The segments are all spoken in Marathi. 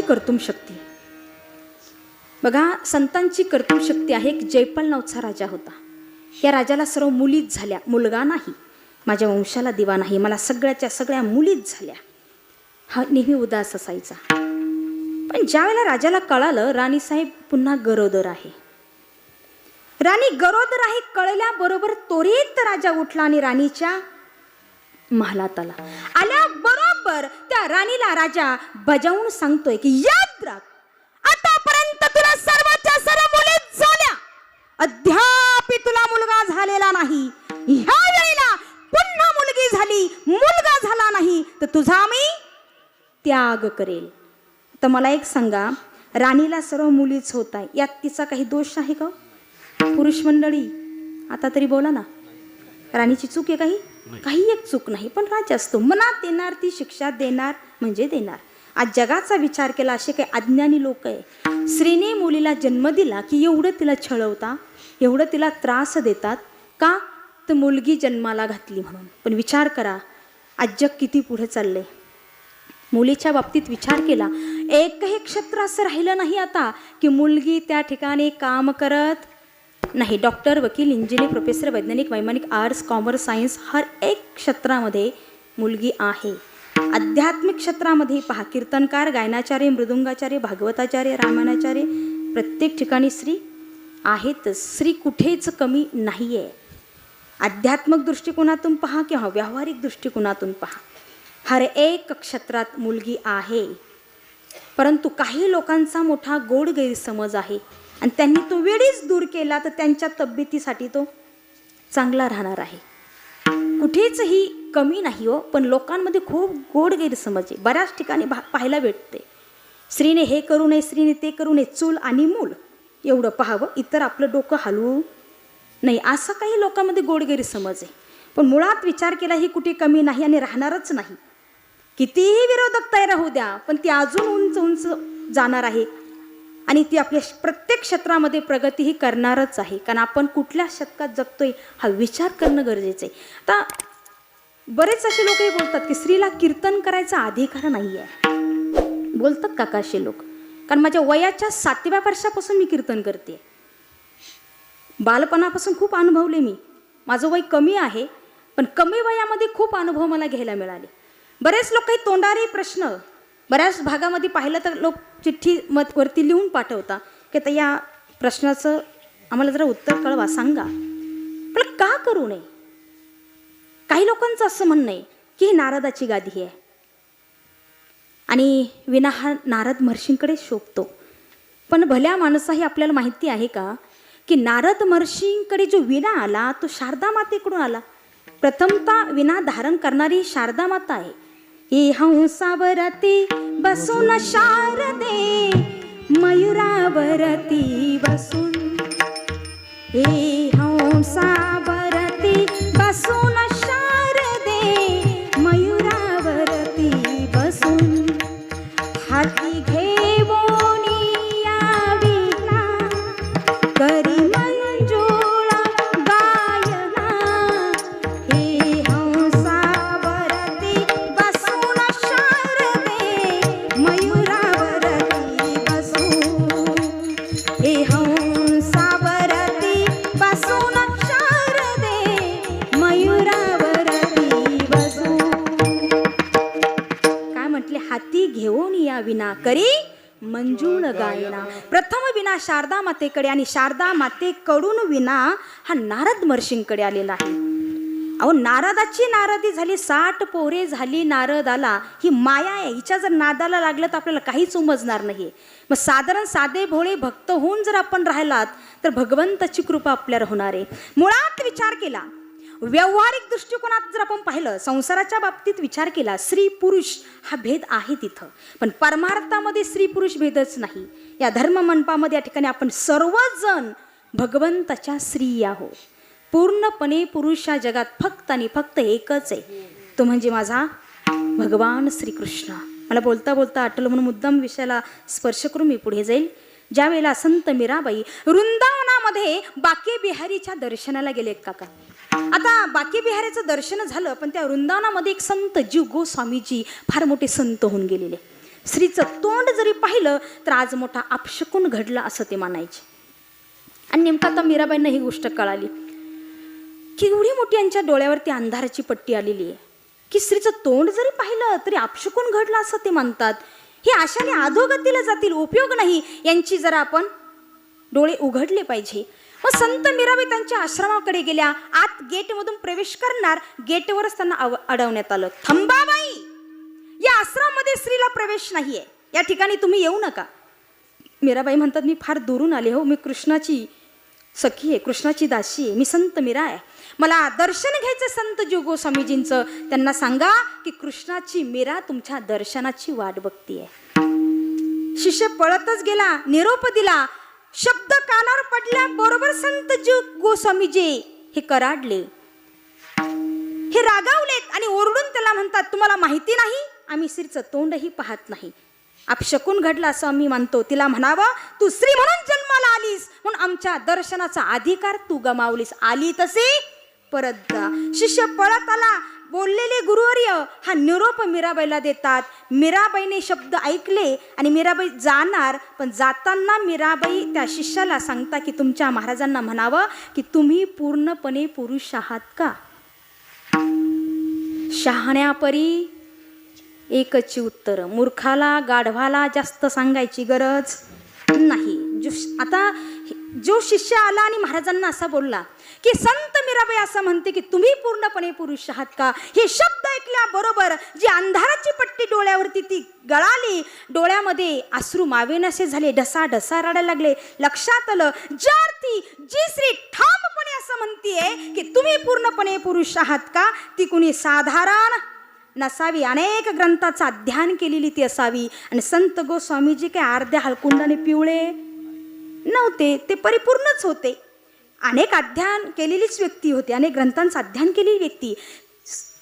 संतांची कर्तुम शक्ती? बघा संतांची कर्तुम शक्ती आहे एक जयपाल नावचा राजा होता. या राजाला सर्व मुलीच झाल्या. मुलगा नाही. माझ्या वंशाला दिवा नाही. मला सगळ्याच्या सगळ्या मुलीच झाल्या. हा नेहमी उदास असायचा. पण ज्यावेळेला राजाला कळालं राणीसाहेब पुन्हा गरोदर आहे. राणी गरोदर आहे कळल्याबरोबर त्वरित राजा उठला आणि राणीच्या महालात आला. आल्या बरोबर त्या राणीला राजा बजावून सांगतोय की याद राख आतापर्यंत तुला सर्वच्या सर्व मुली झाल्या. अद्याप तुला मुलगा झालेला नाही. ह्या वेळेला पुन्हा मुलगी झाली मुलगा झाला नाही तर तुझा मी त्याग करेल. तर मला एक सांगा राणीला सर्व मुलीच होत आहे यात तिचा काही दोष आहे का? पुरुष मंडळी आता तरी बोला ना. राणीची चूक आहे काही? काही एक चूक नाही. पण राज असतो. मनात येणार ती शिक्षा देणार म्हणजे देणार. आज जगाचा विचार केला असे काही अज्ञानी लोक आहे. स्त्रीने मुलीला जन्म दिला की एवढं तिला छळवता एवढं तिला त्रास देतात का? तर मुलगी जन्माला घातली म्हणून. पण विचार करा आज जग किती पुढे चाललंय? मुलीच्या बाबतीत विचार केला एकही क्षेत्र असं राहिलं नाही आता की मुलगी त्या ठिकाणी काम करत नाही डॉक्टर वकील इंजिनियर प्रोफेसर वैज्ञानिक वैमानिक आर्ट्स कॉमर्स सायन्स हर एक क्षेत्रामध्ये मुलगी आहे. आध्यात्मिक क्षेत्रामध्ये पहा कीर्तनकार गायनाचार्य मृदुंगाचार्य भागवताचार्य रामायणाचार्य प्रत्येक ठिकाणी स्त्री आहेत. स्त्री कुठेच कमी नाही आहे आध्यात्मिक दृष्टिकोनातून पहा किंवा व्यावहारिक दृष्टिकोनातून पहा हर एक क्षेत्रात मुलगी आहे. परंतु काही लोकांचा मोठा गोड गैरसमज आहे. आणि त्यांनी तो वेळीच दूर केला तर त्यांच्या तब्येतीसाठी तो चांगला राहणार आहे. कुठेच ही कमी नाही हो पण लोकांमध्ये खूप गोड गैरसमज आहे. बऱ्याच ठिकाणी भा पाहायला भेटते. स्त्रीने हे करू नये स्त्रीने ते करू नये चूल आणि मूल एवढं पाहावं. इतर आपलं डोकं हलवू नाही असं काही लोकांमध्ये गोड गैरसमज आहे. पण मुळात विचार केला ही कुठे कमी नाही आणि राहणारच नाही. कितीही विरोधक तयार राहू द्या पण ती अजून उंच उंच जाणार आहे. आणि ती आपल्या प्रत्येक क्षेत्रामध्ये प्रगतीही करणारच आहे. कारण आपण कुठल्या शतकात जगतोय हा विचार करणं गरजेचं आहे. आता बरेच असे लोकही बोलतात की स्त्रीला कीर्तन करायचा अधिकार नाही आहे बोलतात का असे लोक? कारण माझ्या वयाच्या सातव्या वर्षापासून मी कीर्तन करते बालपणापासून खूप अनुभवले मी. माझं वय कमी आहे पण कमी वयामध्ये खूप अनुभव मला घ्यायला मिळाले. बरेच लोक काही तोंडारे प्रश्न बऱ्याच भागामध्ये पाहिलं तर लोक चिठ्ठी मत वरती लिहून पाठवता. की आता या प्रश्नाचं आम्हाला जरा उत्तर कळवा सांगा. पण का करू नये? काही लोकांचं असं म्हणणं आहे की ही नारदाची गादी आहे. आणि विना हा नारद महर्षींकडे शोभतो. पण भल्या माणसाही आपल्याला माहिती आहे का? की नारद महर्षींकडे जो विना आला तो शारदा मातेकडून आला. प्रथमता विना धारण करणारी शारदा माता आहे. ही हंसावरती बसून शारदे मयुरावरती बसून हे हंसावरती बसून शारदा मातेकडे आणि शारदा मातेकडून विना हा नारद महर्षींकडे आलेला आहे. अहो नारदाची नारदी झाली साठ पोरे झाली नारदाला. ही माया आहे हिच्या जर नादाला लागलं तर आपल्याला काहीच उमजणार नाही मग साधारण साधे भोळे भक्त होऊन जर आपण राहिलात तर भगवंताची कृपा आपल्यावर होणार आहे. मुळात विचार केला व्यवहारिक दृष्टिकोनात जर आपण पाहिलं संसाराच्या बाबतीत विचार केला स्त्री पुरुष हा भेद आहे तिथं. पण परमार्थामध्ये स्त्री पुरुष भेदच नाही. या धर्म मंडपामध्ये या ठिकाणी आपण सर्वजण भगवंताच्या स्त्री आहो पूर्णपणे पुरुष या जगात फक्त आणि फक्त एकच आहे. तो म्हणजे माझा भगवान श्रीकृष्ण. मला बोलता बोलता आठवलं म्हणून मुद्दाम विषयाला स्पर्श करून मी पुढे जाईल. ज्यावेळेला संत मीराबाई वृंदावनामध्ये बाकी बिहारीच्या दर्शनाला गेले काका. आता बाकी बिहारीचं दर्शन झालं पण त्या वृंदावनामध्ये एक संत जीव गोस्वामीजी फार मोठे संत होऊन गेलेले. स्त्रीचं तोंड जरी पाहिलं तर आज मोठा अपशकून घडला असं ते मानायचे. आणि नेमकं आता मीराबाईंना ही गोष्ट कळाली. की एवढी मोठी यांच्या डोळ्यावरती अंधाराची पट्टी आलेली आहे. की स्त्रीचं तोंड जरी पाहिलं तरी अपशकून घडलं असं ते मानतात. हे आशाने अधोगतीला जातील उपयोग नाही. यांची जरा आपण डोळे उघडले पाहिजे. मग संत मीराबाई त्यांच्या आश्रमाकडे गेल्या. आत गेटमधून प्रवेश करणार गेटवरच त्यांना अडवण्यात आलं. थंबाबाई या आश्रमामध्ये स्त्रीला प्रवेश नाहीये. या ठिकाणी तुम्ही येऊ नका. मीराबाई म्हणतात मी फार दुरून आले हो. मी कृष्णाची सखी आहे कृष्णाची दासी आहे. मी संत मीरा आहे. मला दर्शन घ्यायचं संत जोगो स्वामीजींचं. त्यांना सांगा की कृष्णाची मीरा तुमच्या दर्शनाची वाट बघतीये. शिष्य पळतच गेला निरोप दिला. शब्द कानावर पडल्या बरोबर संत जो गोस्वामीजी हे कराडले. हे रागावलेत आणि ओरडून त्याला म्हणतात तुम्हाला माहिती नाही? आम्ही श्रीचं तोंडही पाहत नाही. अपशकून घडला असं आम्ही मानतो तिला म्हणावं तू श्री म्हणून जन्माला आलीस म्हणून आमच्या दर्शनाचा अधिकार तू गमावलीस. आली तसे परत शिष्य पळत आला बोललेले गुरुवर्य हा निरोप मीराबाईला देतात. मीराबाईने शब्द ऐकले आणि मीराबाई जाणार पण जाताना मीराबाई त्या शिष्याला सांगता की तुमच्या महाराजांना म्हणावं की तुम्ही पूर्णपणे पुरुष आहात का? शहाण्यापरी एकच उत्तर मूर्खाला गाढवाला जास्त सांगायची गरज नाही. जो आता जो शिष्य आला आणि महाराजांना असा बोलला की संत मीराबाई असं म्हणते की तुम्ही पूर्णपणे पुरुष आहात का? हे शब्द ऐकल्याबरोबर जी अंधाराची पट्टी डोळ्यावरती ती गळाली डोळ्यामध्ये अश्रू मावेनसे झाले ढसा ढसा रडायला लागले. लक्षात आलं ज्या अर्थी जी श्री ठामपणे असं म्हणतीये की तुम्ही पूर्णपणे पुरुष आहात का? ती कुणी साधारण नसावी. अनेक ग्रंथाचा अध्ययन केलेली ती असावी. आणि संत गोस्वामीजी काय अर्ध्या हलकुंडाने पिवळे नव्हते ते परिपूर्णच होते. अनेक अध्ययन केलेलीच व्यक्ती होती अनेक ग्रंथांचं अध्ययन केलेली व्यक्ती.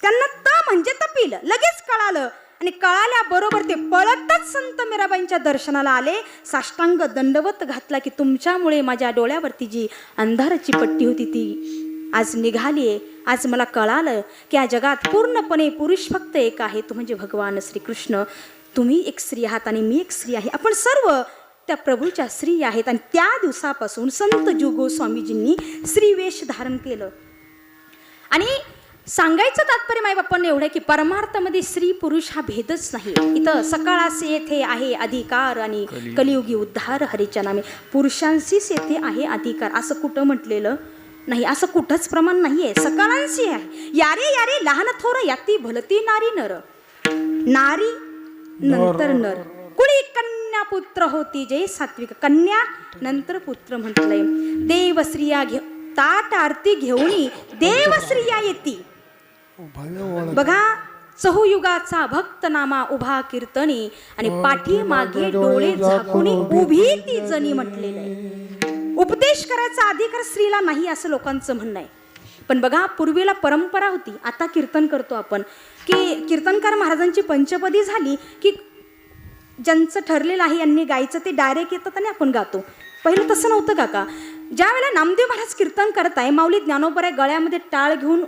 त्यांना त म्हणजे तपील लगेच कळालं. आणि कळाल्याबरोबर ते पळतच संत मीराबाईंच्या दर्शनाला आले. साष्टांग दंडवत घातला की तुमच्यामुळे माझ्या डोळ्यावरती जी अंधाराची पट्टी होती ती आज निघाली आहे. आज मला कळालं की या जगात पूर्णपणे पुरुष फक्त एक आहे तो म्हणजे भगवान श्रीकृष्ण. तुम्ही एक स्त्री आहात आणि मी एक स्त्री आहे. आपण सर्व त्या प्रभूच्या स्त्री आहेत. आणि त्या दिवसापासून संत जुगो स्वामीजींनी स्त्रीवेश धारण केलं. आणि सांगायचं तात्पर्य माय बाप्पांना एवढं की परमार्थामध्ये स्त्री पुरुष हा भेदच नाही. इथं सकाळास येथे आहे अधिकार आणि कलियुगी. उद्धार हरीच्या नामे. पुरुषांशीच येथे आहे अधिकार. असं कुठं म्हटलेलं? नाही असं कुठंच प्रमाण नाही आहे सकाळांशी आहे. यारे यारे लहान थोर याती भलती नारी नर. नारी नंतर नर. कुणी कन्या पुत्र होती जे सात्विक कन्या नंतर पुत्र म्हटलंय देव स्त्रिया घे ताट आरती घेऊनी देव स्त्रिया येती बघा चहुयुगाचा भक्त नामा उभा कीर्तनी आणि पाठी मागे डोळे झाकुनी उभी ती जणी म्हटलेलं आहे उपदेश करायचा अधिकार स्त्रीला नाही असं लोकांचं म्हणणं आहे पण बघा पूर्वीला परंपरा होती आता कीर्तन करतो आपण की कीर्तनकार महाराजांची पंचपदी झाली की ज्यांचं ठरलेलं आहे यांनी गायचं ते डायरेक्ट येतात आणि आपण गातो. पहिलं तसं नव्हतं काका. ज्या वेळेला नामदेव महाराज कीर्तन करत आहे माऊली ज्ञानोबऱ्या गळ्यामध्ये टाळ घेऊन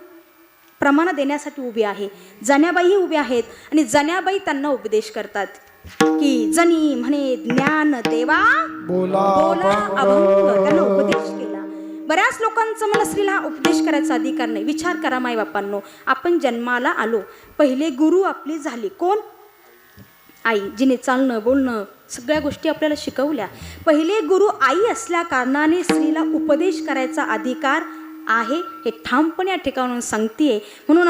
प्रमाण देण्यासाठी उभे आहे. जण्याबाईही उभे आहेत आणि जण्याबाई त्यांना उपदेश करतात. की जनी म्हणे ज्ञान देवा. बोला बोला अभंग. त्यांना उपदेश केला. बऱ्याच लोकांचं मला स्त्रीला उपदेश करायचा अधिकार नाही. विचार करा माय बापांनो आपण जन्माला आलो. पहिले गुरु आपली झाली. कोण? आई जिने चालणं बोलणं सगळ्या गोष्टी आपल्याला शिकवल्या. पहिले गुरु आई असल्या कारणाने स्त्रीला उपदेश करायचा अधिकार आहे हे ठामपणे या ठिकाणून सांगतेय. म्हणून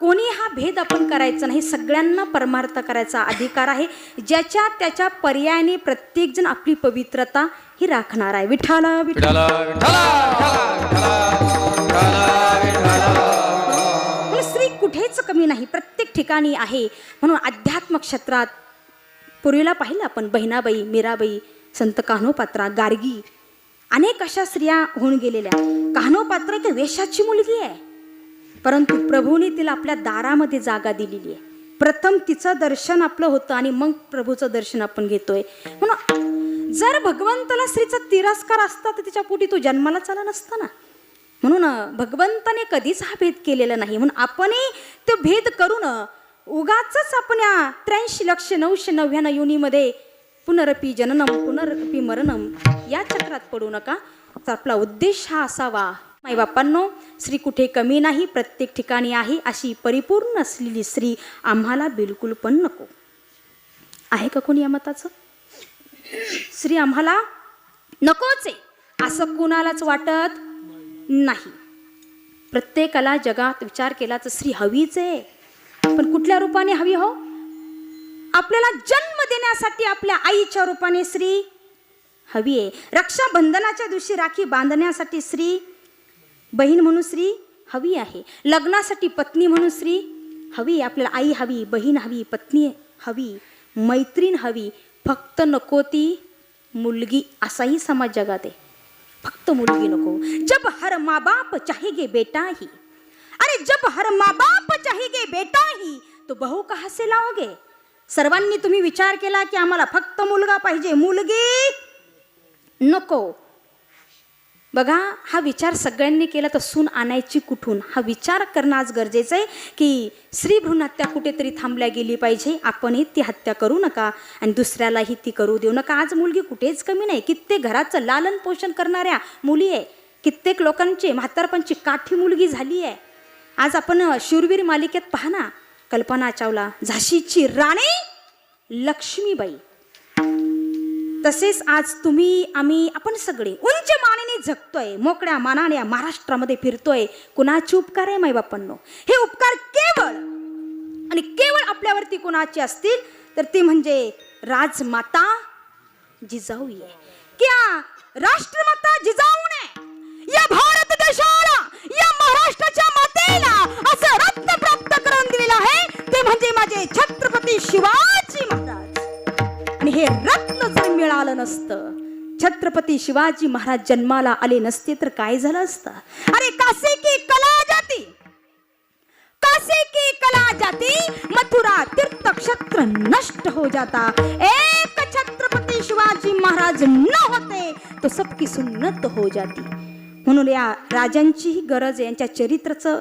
कोणी हा भेद आपण करायचा नाही सगळ्यांना परमार्थ करायचा अधिकार आहे. ज्याच्या त्याच्या पर्यायाने प्रत्येकजण आपली पवित्रता ही राखणार आहे. विठाला विठाला स्त्री कुठेच कमी नाही प्रत्येक ठिकाणी आहे. म्हणून अध्यात्म क्षेत्रात पूर्वीला पाहिलं आपण बहिणाबाई मीराबाई संत कान्होपात्रा गार्गी. अनेक अशा स्त्रिया होऊन गेलेल्या. कान्होपात्रा एक वेशाची मुलगी आहे. परंतु प्रभूने तिला आपल्या दारामध्ये जागा दिलेली आहे. प्रथम तिचं दर्शन आपलं होतं आणि मग प्रभूचं दर्शन आपण घेतोय. म्हणून जर भगवंताला स्त्रीचा तिरस्कार असता तर तिच्या पोटी तो जन्माला चाला नसता ना. म्हणून भगवंताने कधीच हा भेद केलेला नाही. म्हणून आपणही तो भेद करून उगाच आपण या त्र्याऐंशी लक्ष नऊशे नव्याण्णव युनीमध्ये पुनरपी जननम पुनरपी मरणम या चक्रात पडू नका. तर आपला उद्देश हा असावा. माई बापांनो स्त्री कुठे कमी नाही प्रत्येक ठिकाणी आहे अशी परिपूर्ण असलेली स्त्री आम्हाला बिलकुल पण नको. आहे का कोणी या मताचं? स्त्री आम्हाला नकोच आहे असं कुणालाच वाटत नाही. प्रत्येकाला जगात विचार केला तर स्त्री हवीच आहे. पण कुठल्या रूपाने हवी हो? आपल्याला जन्म देण्यासाठी आपल्या आईच्या रूपाने स्त्री हवी आहे. रक्षाबंधनाच्या दिवशी राखी बांधण्यासाठी स्त्री बहीण म्हणून स्त्री हवी आहे. लग्नासाठी पत्नी म्हणून स्त्री हवी आपल्याला आई हवी बहीण हवी पत्नी हवी मैत्रीण हवी. फक्त नको ती मुलगी असाही समाज जगात आहे. फक्त मुलगी नको. जब हर माँ बाप चाहेगे बेटा ही. अरे जब हर माँ बाप चाहेगे बेटा ही तो बहू कहा से लावगे सर्वांनी तुम्ही विचार केला की आम्हाला फक्त मुलगा पाहिजे. मुलगी नको. बघा हा विचार सगळ्यांनी केला तर सून आणायची कुठून? हा विचार करणं आज गरजेचं आहे की स्त्री भ्रूण हत्या कुठेतरी थांबल्या गेली पाहिजे. आपणही ती हत्या करू नका आणि दुसऱ्यालाही ती करू देऊ नका. आज मुलगी कुठेच कमी नाही. कित्येक घराचं लालन पोषण करणाऱ्या मुली आहे. कित्येक लोकांची म्हातारपणची काठी मुलगी झाली आहे. आज आपण शूरवीर मालिकेत पहा ना कल्पना चावला झाशीची राणी लक्ष्मीबाई. तसेच आज तुम्ही आम्ही आपण सगळे उंच मानेने जगतोय मोकळ्या मानाने महाराष्ट्रामध्ये फिरतोय. कुणाचे उपकार आहे माई बापांनो हे उपकार केवळ आणि केवळ आपल्यावरती कुणाचे असतील तर ती म्हणजे राजमाता जिजाऊ आहे. क्या राष्ट्रमाता जिजाऊ या भाव महाराष्ट्राच्या असं रत्न प्राप्त करून दिलेलं आहे. ते म्हणजे माझे छत्रपती शिवाजी महाराज. आणि हे रत्न जर मिळालं नसतं छत्रपती शिवाजी महाराज जन्माला आले नसते तर काय झालं असतं? अरे कासे की कला जाती? कासे की कला जाती? मथुरा तीर्थ क्षत्र नष्ट हो जाता. एक छत्रपती शिवाजी महाराज न होते तो सबकी सुन्नत हो जाती. म्हणून या राजांचीही गरज आहे यांच्या चरित्राचं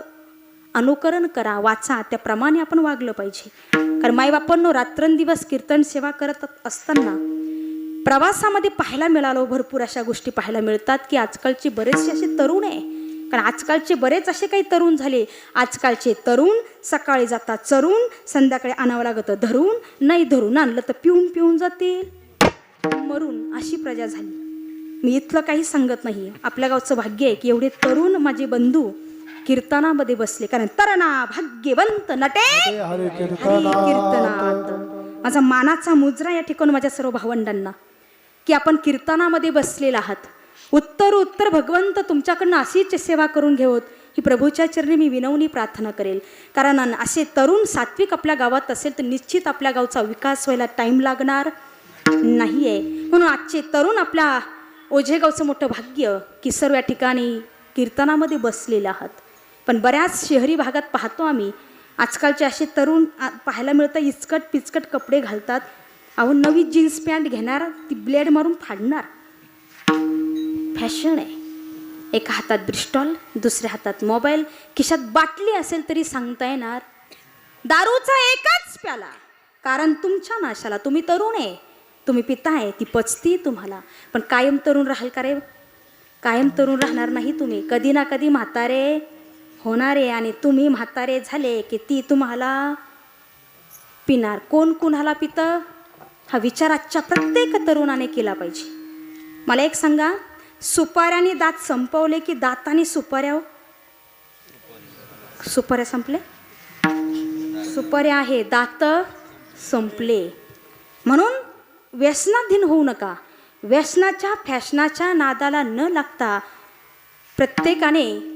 अनुकरण करा वाचा. त्याप्रमाणे आपण वागलं पाहिजे. कारण माईबापांनो रात्रंदिवस कीर्तन सेवा करत असताना प्रवासामध्ये पाहायला मिळालो भरपूर अशा गोष्टी पाहायला मिळतात की आजकालचे बरेचसे असे तरुण आहे. कारण आजकालचे बरेच असे काही तरुण झाले. आजकालचे तरुण सकाळी जातात चरून संध्याकाळी आणावं लागतं धरून नाही धरून आणलं तर पिऊन पिऊन जातील. मरून अशी प्रजा झाली. मी इथलं काही सांगत नाही आपल्या गावचं भाग्य आहे की एवढे तरुण माझे बंधू कीर्तनामध्ये बसले कारण तरणा भाग्यवंत नटे हरे कीर्तनात माझा मानाचा मुजरा या ठिकाणी माझ्या सर्व भावंडांना की आपण कीर्तनामध्ये बसलेला आहात उत्तर उत्तर भगवंत तुमच्याकडनं अशीच सेवा करून घेऊत ही प्रभूच्या चरणी मी विनवणी प्रार्थना करेल कारण असे तरुण सात्विक आपल्या गावात असेल तर निश्चित आपल्या गावचा विकास व्हायला टाईम लागणार नाही आहे म्हणून आजचे तरुण आपल्या ओझेगावचं मोठं भाग्य की सर्व या ठिकाणी कीर्तनामध्ये बसलेले आहात पण बऱ्याच शहरी भागात पाहतो आम्ही आजकालचे असे तरुण आ- पाहायला मिळतं इचकट पिचकट कपडे घालतात. अहो नवी जीन्स पॅन्ट घेणार ती ब्लेड मारून फाडणार. फॅशन आहे. एका हातात ब्रिस्टॉल दुसऱ्या हातात मोबाईल. खिशात बाटली असेल तरी सांगता येणार. दारूचा एकच प्याला. कारण तुमच्या नाशाला तुम्ही तरुण आहे. तुम्ही पिता आहे ती पचती तुम्हाला. पण कायम तरुण राहाल का रे? कायम तरुण राहणार नाही तुम्ही. कधी ना कधी म्हातारे होणारे आणि तुम्ही म्हातारे झाले की ती तुम्हाला पिणार. कोण कुणाला पितं? हा विचार आजच्या प्रत्येक तरुणाने केला पाहिजे. मला एक सांगा सुपाऱ्याने दात संपवले की दाताने सुपाऱ्या हो? सुपाऱ्या संपले? सुपाऱ्या आहे दात संपले. म्हणून व्यसनाधीन होऊ नका. व्यसनाच्या फॅशनाच्या नादाला न लागता प्रत्येकाने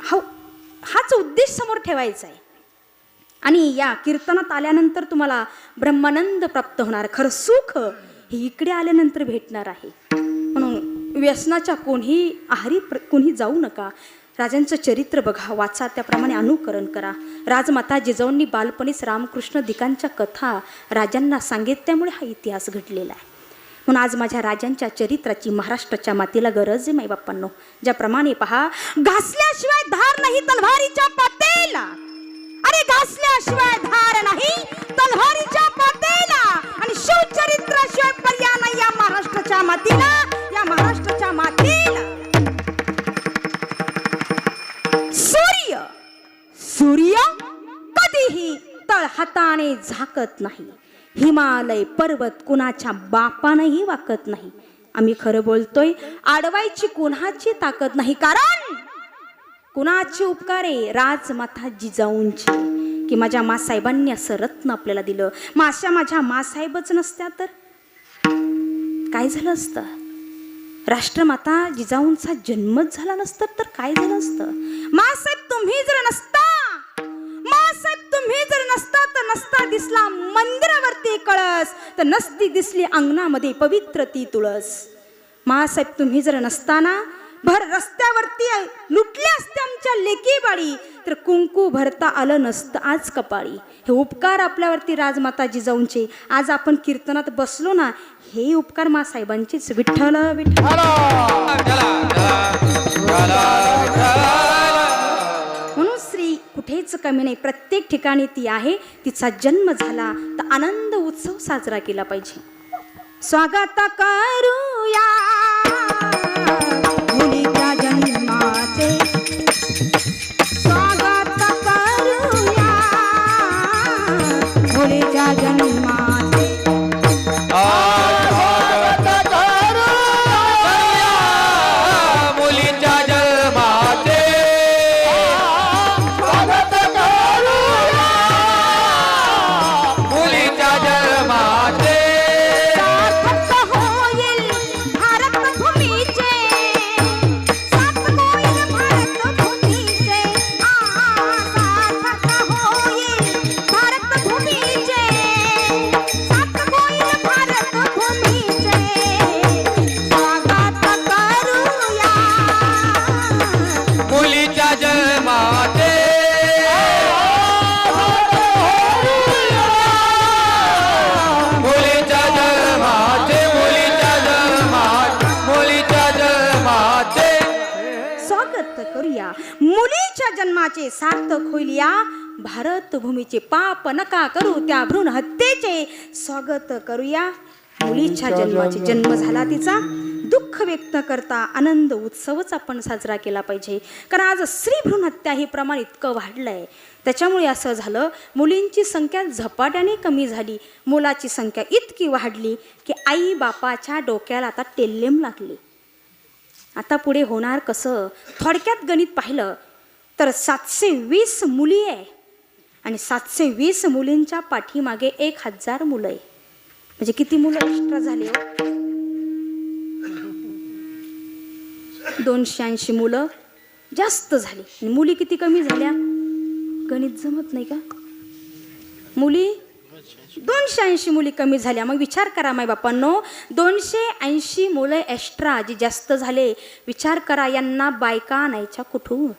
हा हाच उद्देश समोर ठेवायचा आहे. आणि या कीर्तनात आल्यानंतर तुम्हाला ब्रह्मानंद प्राप्त होणार. खरं सुख हे इकडे आल्यानंतर भेटणार आहे. म्हणून व्यसनाच्या कोणीही आहारी प्र कोणी जाऊ नका. राजांचं चरित्र बघा वाचा त्याप्रमाणे अनुकरण करा. राजमाता जिजाऊंनी बालपणीच रामकृष्ण दिकांच्या कथा राजांना सांगितल्यामुळे हा इतिहास घडलेला आहे. म्हणून आज माझ्या राजांच्या चरित्राची महाराष्ट्राच्या मातीला गरज आहे माईबाप्पांनो. ज्याप्रमाणे पहा घासल्याशिवाय धार नाही तलवारीच्या पातेला. अरे घासल्याशिवाय धार नाही तलवारीच्या पातेला. आणि शिवचरित्राशिवाय पर्याय नाही या महाराष्ट्राच्या मातीला या महाराष्ट्राच्या मातीला. सूर्य सूर्य कधीही तळहाताने झाकत नाही. हिमालय पर्वत कुणाच्या बापानंही वाकत नाही. आम्ही खरं बोलतोय आडवायची कुणाची ताकद नाही. कारण कुणाचे उपकारे? राजमाता जिजाऊंची. की माझ्या मासाहेबांनी असं रत्न आपल्याला दिलं. माश्या माझ्या मासाहेबच नसत्या तर? काय झालं असतं? राष्ट्रमाता जिजाऊंचा जन्मच झाला नसता तर काय झालं असतं? मासाहेब तुम्ही जर नसता मासाहेब तुम्ही जर नसता तर नसता दिसला मंदिरावरती कळस तर नसती दिसली अंगणामध्ये पवित्र ती तुळस. मासाहेब तुम्ही जर नसताना भर रस्त्यावरती लुटले असते आमच्या लेकी बाळी तर कुंकू भरता आलं नसतं आज कपाळी. हे उपकार आपल्यावरती राजमाता जिजाऊंचे आज आपण कीर्तनात बसलो ना हे उपकार मासाहेबांचेच. विठ्ठल विठ्ठल. कुठेच कमी नाही. प्रत्येक ठिकाणी ती आहे. तिचा जन्म झाला तर आनंद उत्सव साजरा केला पाहिजे. स्वागत करूया. व्यक्त करूया. मुलीच्या जन्माची जन्म झाला तिचा. दुःख व्यक्त करता आनंद उत्सवच आपण साजरा केला पाहिजे. कारण आज स्त्री भ्रूण हत्या हे प्रमाण इतकं वाढलं आहे त्याच्यामुळे असं झालं मुलींची संख्या झपाट्याने कमी झाली. मुलाची संख्या इतकी वाढली की आई बापाच्या डोक्याला आता टेल्लेम लागली. आता पुढे होणार कसं? थोडक्यात गणित पाहिलं तर सातशे वीस मुली आहे. आणि सातशे वीस मुलींच्या पाठीमागे एक हजार मुलं आहे. म्हणजे किती मुलं एक्स्ट्रा झाले हो? दोनशे ऐंशी मुलं जास्त झाली. आणि मुली किती कमी झाल्या? गणित जमत नाही का? मुली दोनशे ऐंशी मुली कमी झाल्या. मग विचार करा माय बापांनो. दोनशे ऐंशी मुलं एक्स्ट्रा जी जास्त झाले. विचार करा यांना बायका आणायच्या कुठून?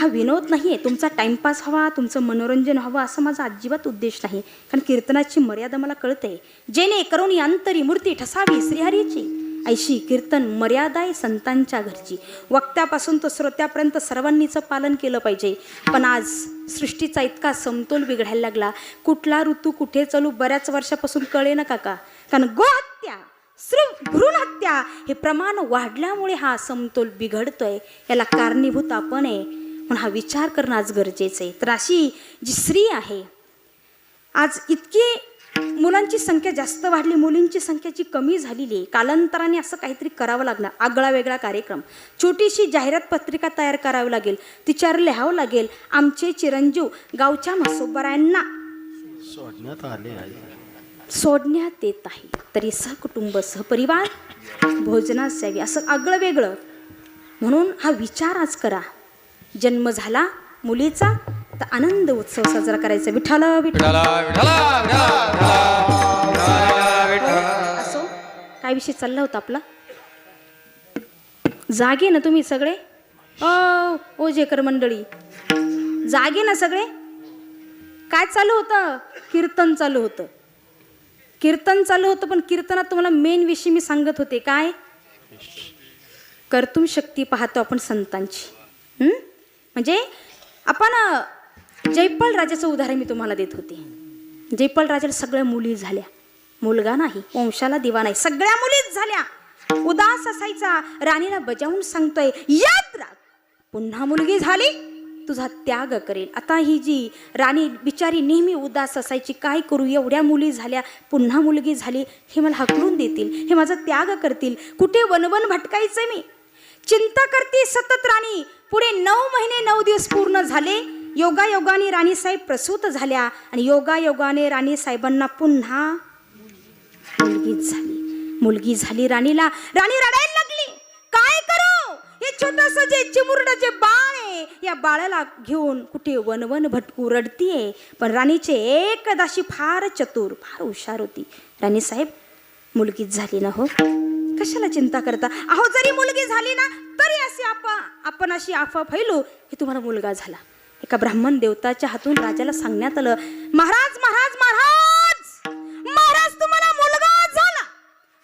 हा विनोद नाही आहे. तुमचा टाइमपास हवा तुमचं मनोरंजन हवं असं माझा अजिबात उद्देश नाही. कारण कीर्तनाची मर्यादा मला कळते. जेणे करून अंतरी मूर्ती ठसावी श्रीहरीची. ऐशी कीर्तन मर्यादा आहे संतांच्या घरची. वक्त्यापासून तर श्रोत्यापर्यंत सर्वांनीचं पालन केलं पाहिजे. पण आज सृष्टीचा इतका समतोल बिघडायला लागला. कुठला ऋतू कुठे चालू बऱ्याच वर्षापासून कळे ना काका. कारण गोहत्या श्री भ्रूण हत्या हे प्रमाण वाढल्यामुळे हा समतोल बिघडतोय. याला कारणीभूत आपण आहे. म्हणून हा विचार करणं आज गरजेचं आहे. तर अशी जी स्त्री आहे आज इतकी मुलांची संख्या जास्त वाढली मुलींची संख्याची कमी झालेली आहे कालांतराने असं काहीतरी करावं लागणार आगळा वेगळा कार्यक्रम. छोटीशी जाहिरात पत्रिका तयार करावी लागेल तिच्यावर लिहावं लागेल. आमचे चिरंजीव गावच्या मसोबरायांना सोडण्यात आले आहे. सोडण्यात येत आहे. तरी सहकुटुंब सहपरिवार भोजनास यावी असं आगळं वेगळं. म्हणून हा विचार आज करा. जन्म झाला मुलीचा तर आनंद उत्सव साजरा करायचा. विठ्ठला विठ्ठला. असो काय विषय चालला होता आपला? जागे ना तुम्ही सगळे? ओ ओजेकर मंडळी. जागे ना सगळे? काय चालू होतं? कीर्तन चालू होतं. कीर्तन चालू होतं पण कीर्तनात तुम्हाला मेन विषय मी सांगत होते. काय? कर्तुम शक्ती पाहतो आपण संतांची? म्हणजे आपण जयपाल राजाचं उदाहरण मी तुम्हाला देत होते. जयपाल राजाला सगळ्या मुली झाल्या. मुलगा नाही वंशाला दिवा नाही सगळ्या मुलीच झाल्या. उदास असायचा राणीला बजावून सांगतोय याद राग पुन्हा मुलगी झाली तुझा त्याग करेल आता ही जी राणी बिचारी नेहमी उदास असायची काय करू एवढ्या मुली झाल्या पुन्हा मुलगी झाली हे मला हकलून देतील हे माझा त्याग करतील कुठे वनवन भटकायचं मी? चिंता करते सतत राणी. पुढे नऊ महिने नऊ दिवस पूर्ण झाले. योगा योगाने प्रसूत झाल्या आणि योगा योगाने पुन्हा मुलगी झाली. मुलगी झाली राणीला. राणी रडायला लागली. काय करू? हे छोटस जे चिमुरड जे बाळ आहे या बाळाला घेऊन कुठे वनवन भटकू रडतीये. पण राणीचे एकदाशी फार चतुर फार हुशार होती. राणी साहेब मुलगीच झाली ना हो? कशाला चिंता करता? अहो जरी मुलगी झाली ना तरी अशी आपा आपण अशी आफा फैलू की तुम्हाला मुलगा झाला. एका ब्राह्मण देवताच्या हातून राजाला सांगण्यात आलं महाराज महाराज महाराज! महाराज तुम्हाला मुलगा झाला.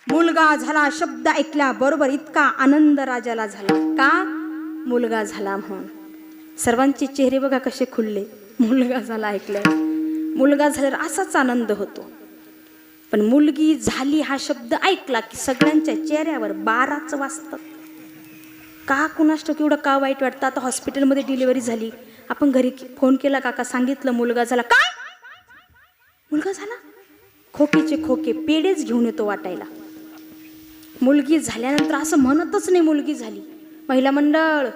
मुलगा झाला शब्द ऐकल्या बरोबर इतका आनंद राजाला झाला. का? मुलगा झाला म्हणून. सर्वांचे चेहरे बघा कसे खुलले. मुलगा झाला ऐकल्या मुलगा झाल्यावर असाच आनंद होतो. पण मुलगी झाली हा शब्द ऐकला की सगळ्यांच्या चेहऱ्यावर बाराच वाजतात का कुणाष्ट केवढं एवढं का वाईट वाटतं? आता हॉस्पिटलमध्ये डिलिव्हरी झाली. आपण घरी फोन केला काका सांगितलं मुलगा झाला. काय मुलगा झाला? खोकीचे खोके पेडेच घेऊन येतो वाटायला. मुलगी झाल्यानंतर असं म्हणतच नाही मुलगी झाली. महिला मंडळ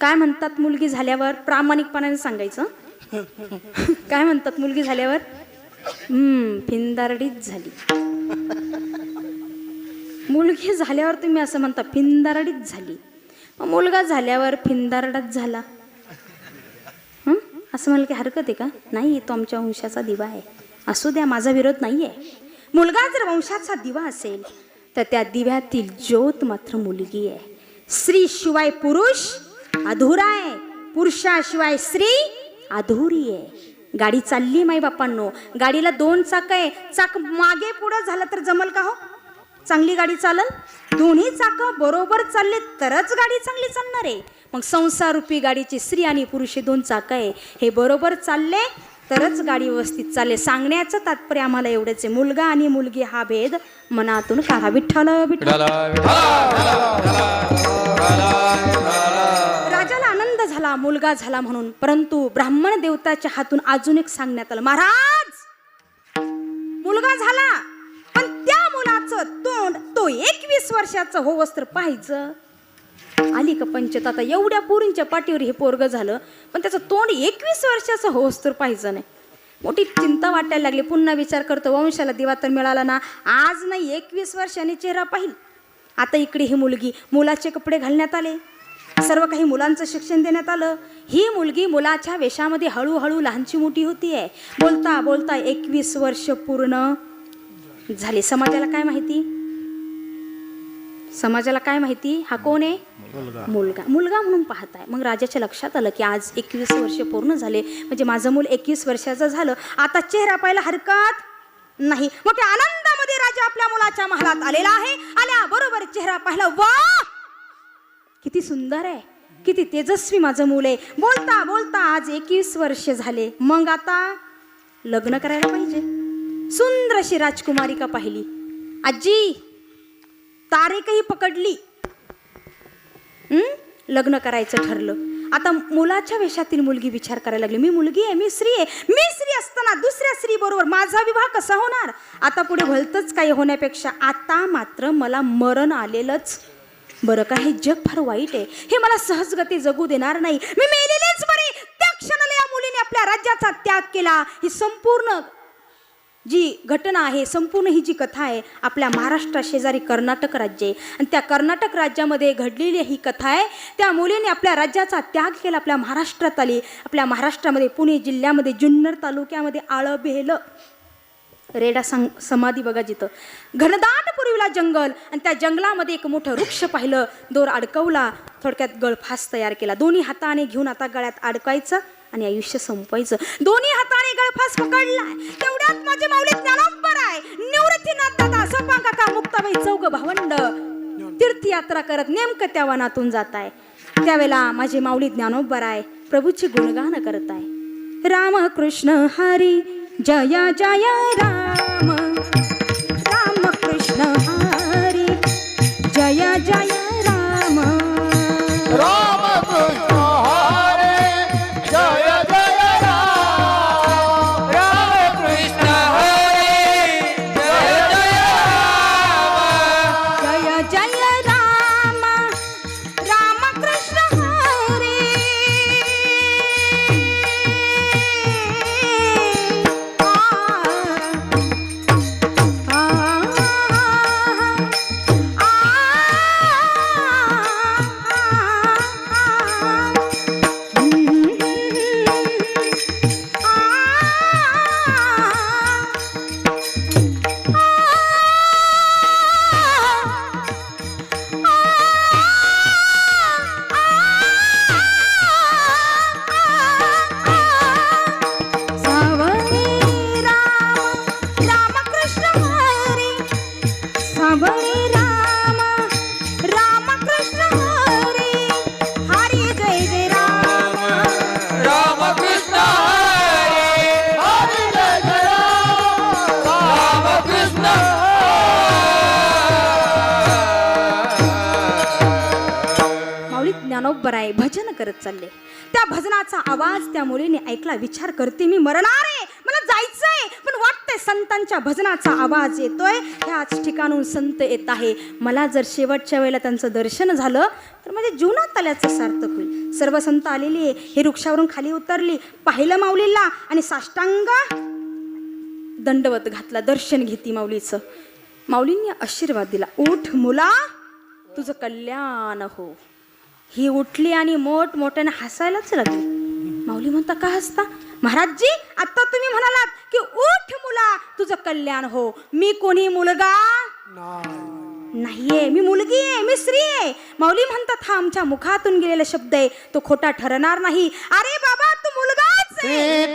काय म्हणतात मुलगी झाल्यावर? प्रामाणिकपणाने सांगायचं. काय म्हणतात मुलगी झाल्यावर? फिंदारडीच झाली. मुलगी झाल्यावर तुम्ही असं म्हणता फिंदारडीच झाली. मुलगा झाल्यावर फिंदारडाच झाला. असं म्हणाल की हरकत आहे का? नाही तो आमच्या वंशाचा दिवा आहे. असू द्या माझा विरोध नाही आहे मुलगा जर वंशाचा दिवा असेल तर त्या दिव्यातील ज्योत मात्र मुलगी आहे. स्त्री शिवाय पुरुष अधुरा आहे. पुरुषाशिवाय स्त्री अधुरी आहे. गाडी चालली माई बापांनो गाडीला दोन चाक आहे चाक मागे पुढं झालं तर जमल का हो चांगली गाडी चालल दोन्ही चाक बरोबर चालले तरच गाडी चांगली चालणार आहे मग संसार रूपी गाडीची स्त्री आणि पुरुष हे दोन चाक आहे हे बरोबर चालले तरच गाडी व्यवस्थित चालले सांगण्याचं तात्पर्य आम्हाला एवढंच आहे मुलगा आणि मुलगी हा भेद मनातून काढा विठ्ठल विठ्ठल झाला मुलगा झाला म्हणून. परंतु ब्राह्मण देवताच्या हातून अजून एक सांगण्यात आलं. महाराज मुलगा झाला पण त्या मुलाचं तोंड तो एकवीस वर्षाचं हो वस्त्र पाहायचं. आली का पंचत? आता एवढ्या पोरींच्या पाठीवर हे पोरग झालं पण त्याचं तोंड एकवीस वर्षाचं हो वस्त्र पाहायचं नाही. मोठी चिंता वाटायला लागली. पुन्हा विचार करतो वंशाला दिवा तर मिळाला ना? आज नाही एकवीस वर्षाने चेहरा पाहिल. आता इकडे ही मुलगी मुलाचे कपडे घालण्यात आले. सर्व काही मुलांचं शिक्षण देण्यात आलं. ही मुलगी मुलाच्या वेशामध्ये हळूहळू लहानची मोठी होती आहे. बोलता बोलता एकवीस वर्ष पूर्ण झाली. समाजाला काय माहिती? समाजाला काय माहिती? हा कोण आहे? मुलगा. मुलगा. म्हणून पाहत आहे मग राजाच्या लक्षात आलं की आज एकवीस वर्ष पूर्ण झाले. म्हणजे माझं मूल एकवीस वर्षाचं झालं. आता चेहरा पाहायला हरकत नाही. मोठ्या आनंदामध्ये राजा आपल्या मुलाच्या महालात आलेला आहे. आल्या बरोबर चेहरा पाहिला. वा! किती सुंदर आहे. किती तेजस्वी माझं मूल आहे. बोलता बोलता आज एकवीस वर्ष झाले. मग आता लग्न करायला पाहिजे. सुंदर अशी राजकुमारिका पाहिली? आजी तारेकही पकडली. लग्न करायचं ठरलं. आता मुलाच्या वेशातील मुलगी विचार करायला लागली. मी मुलगी आहे मी स्त्री आहे. मी स्त्री असताना दुसऱ्या स्त्री बरोबर माझा विवाह कसा होणार? आता पुढे भलतंच काही होण्यापेक्षा आता मात्र मला मरण आलेलंच बरं का हे जग फार वाईट आहे. हे मला सहजगती जगू देणार नाही. मी मेलेलेच बरे. त्या क्षणाला या मुलीने आपल्या राज्याचा त्याग केला. ही संपूर्ण जी घटना आहे संपूर्ण ही जी कथा आहे आपल्या महाराष्ट्रा शेजारी कर्नाटक राज्य आहे. आणि त्या कर्नाटक राज्यामध्ये घडलेली ही कथा आहे. त्या मुलीने आपल्या राज्याचा त्याग केला आपल्या महाराष्ट्रात आली. आपल्या महाराष्ट्रामध्ये पुणे जिल्ह्यामध्ये जुन्नर तालुक्यामध्ये आळबेलं. रेडा सं समाधी बघा जिथं. घनदाट पुरविला जंगल आणि त्या जंगलामध्ये एक मोठं वृक्ष पाहिलं. दोर अडकवला थोडक्यात गळफास तयार केला. दोन्ही हाताने घेऊन आता गळ्यात अडकायचं आणि आयुष्य संपवायचं. दोन्ही हाताने गळफास पकडलाय तेवढ्यात माझे माऊली ज्ञानोबर आहे. निवृत्तीनाथ दादा सोपांका का मुक्ताबाई चौग भावंड. तीर्थयात्रा करत नेमकं त्या वनातून जात आहे. त्यावेळेला माझे माऊली ज्ञानोबराय प्रभूची गुणगान करताय राम कृष्ण हरी. जया जय राम. राम मुलीने विचार करते मी मरणार आहे. मला जायचंय. पण वाटतंय संतांच्या भजनाचा आवाज येतोय. ह्याच ठिकाणून संत येत आहे. मला जर शेवटच्या वेळेला त्यांचं दर्शन झालं तर माझ्या जीवनात आल्याचं सार्थक होईल. सर्व संत आलेली आहे. हे वृक्षावरून खाली उतरली पाहिलं माऊलीला आणि साष्टांग दंडवत घातला. दर्शन घेती माऊलीचं. माऊलींनी आशीर्वाद दिला. उठ मुला तुझं कल्याण हो. ही उठली आणि मोठमोठ्याने हसायलाच लागली माऊली म्हणता का हसता? महाराजजी आता तुम्ही म्हणालात की उठ मुला तुझं कल्याण हो. मी कोणी मुलगा नाहीये. मी मुलगी आहे मी स्त्री आहे. माऊली म्हणतात हा आमच्या मुखातून गेलेला शब्द आहे. तो खोटा ठरणार नाही. अरे बाबा तू मुलगाच आहे.